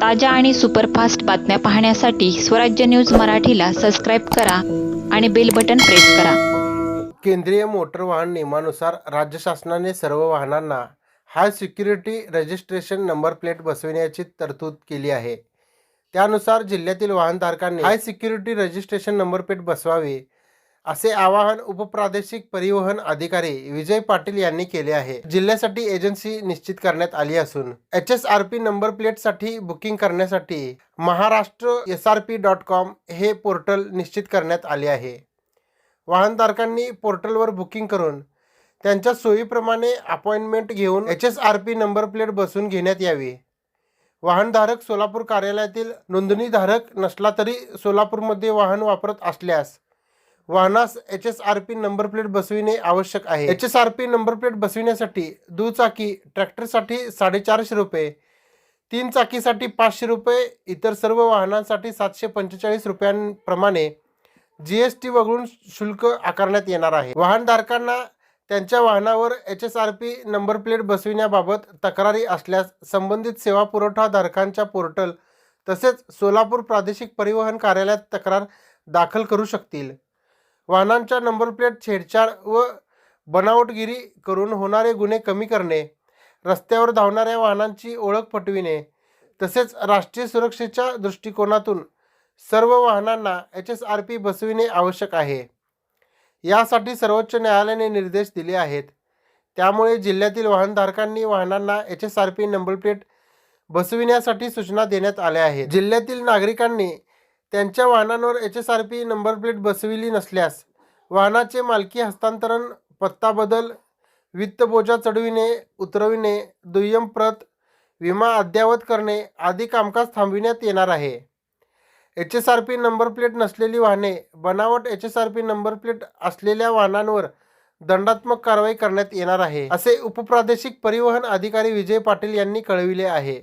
ताज्या आणि सुपरफास्ट बातम्या पाहण्यासाठी स्वराज्य न्यूज मराठीला सबस्क्राईब करा आणि बेल बटन प्रेस करा. केंद्रीय मोटर वाहन नियमानुसार राज्य शासनाने सर्व वाहनांना high security registration number plate बसविण्याची तरतूद केली आहे. त्यानुसार जिल्ह्यातील वाहनधारकांनी high security registration number plate बसवावी असे आवाहन उपप्रादेशिक परिवहन अधिकारी विजय पाटील यांनी केले आहे. जिल्ह्यासाठी एजन्सी निश्चित करण्यात आली असून H S R P number प्लेटसाठी बुकिंग करण्यासाठी Maharashtra S R P dot com हे पोर्टल निश्चित करण्यात आले आहे. वाहनधारकांनी पोर्टलवर बुकिंग करून त्यांच्या सोयीप्रमाणे अपॉइंटमेंट घेऊन H S R P number plate बसून घेण्यात यावी. वाहनधारक सोलापूर कार्यालयातील नोंदणीधारक नसला तरी सोलापूरमध्ये वाहन वापरत असल्यास वाहनास H S R P number plate बसविणे आवश्यक आहे. H S R P number plate बसविण्यासाठी दुचाकी ट्रॅक्टरसाठी साडेचारशे रुपये तीन चाकीसाठी पाचशे रुपये इतर सर्व वाहनांसाठी सातशे पंचेचाळीस रुपयांप्रमाणे जी एस टी वगळून शुल्क आकारण्यात येणार आहे. वाहनधारकांना त्यांच्या वाहनावर H S R P number plate बसविण्याबाबत तक्रारी असल्यास संबंधित सेवा पुरवठाधारकांच्या पोर्टल तसेच सोलापूर प्रादेशिक परिवहन कार्यालयात तक्रार दाखल करू शकतील. वाहनांच्या नंबर प्लेट छेडछाड व बनावटगिरी करून होणारे गुन्हे कमी करणे रस्त्यावर धावणाऱ्या वाहनांची ओळख पटविणे तसेच राष्ट्रीय सुरक्षेच्या दृष्टिकोनातून सर्व वाहनांना एच एस आर पी बसविणे आवश्यक आहे. यासाठी सर्वोच्च न्यायालयाने निर्देश दिले आहेत. त्यामुळे जिल्ह्यातील वाहनधारकांनी वाहनांना H S R P number plate बसविण्यासाठी सूचना देण्यात आल्या आहेत. जिल्ह्यातील नागरिकांनी त्यांच्या वाहनांवर H S R P number plate बसविली नसल्यास वाहनाचे मालकी हस्तांतरण पत्ता बदल वित्तबोजा चढविणे उतरविणे दुय्यम प्रत विमा अद्ययावत करणे आदी कामकाज थांबविण्यात येणार आहे. H S R P number plate नसलेली वाहने बनावट H S R P number plate असलेल्या वाहनांवर दंडात्मक कारवाई करण्यात येणार आहे असे उपप्रादेशिक परिवहन अधिकारी विजय पाटील यांनी कळविले आहे.